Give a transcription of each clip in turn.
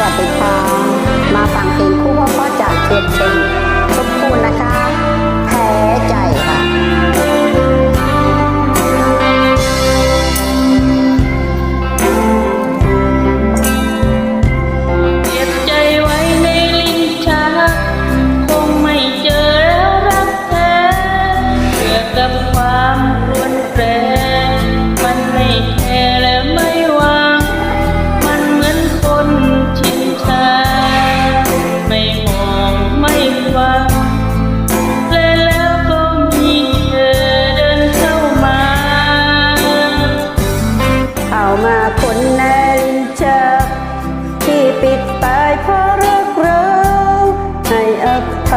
วัสดีค่ะ มาฟังเพลงคู่พ่อพ่อจากเชนเชน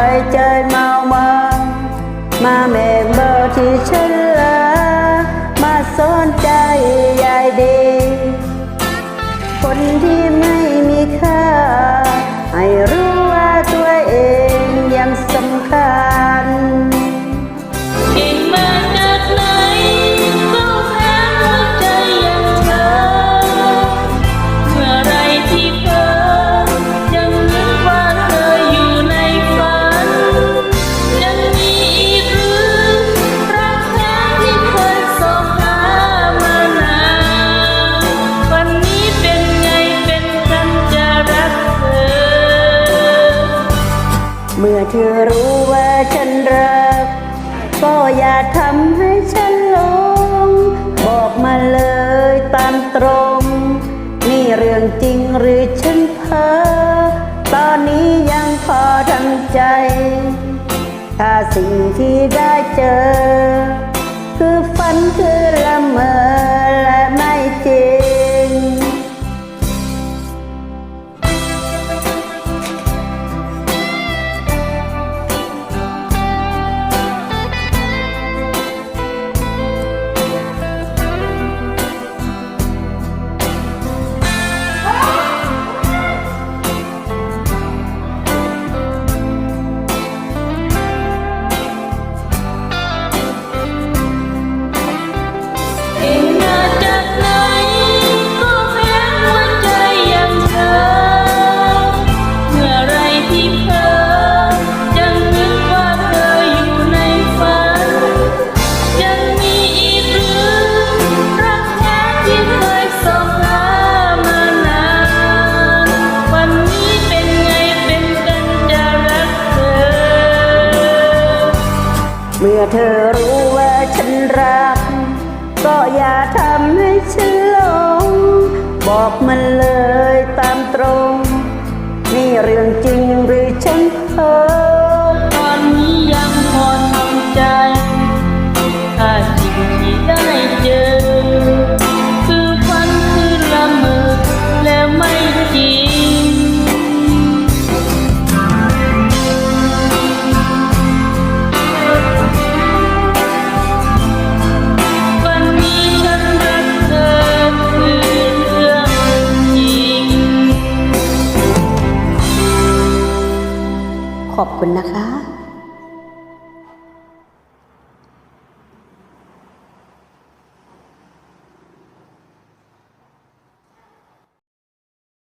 chơi chơi mau mơ mà mẹ เธอรู้ว่าฉันรัก ก็อย่าทำให้ฉันหลง บอกมาเลยตามตรง นี่เรื่องจริงหรือฉันเพ้อตอนนี้ยังพอทำใจ ถ้าสิ่งที่ได้เจอ เมื่อเธอรู้ว่าฉันรัก ก็อย่าทำให้ฉันหลง บอกมันเลยตามตรง นี่เรื่องจริง ขอบคุณนะคะ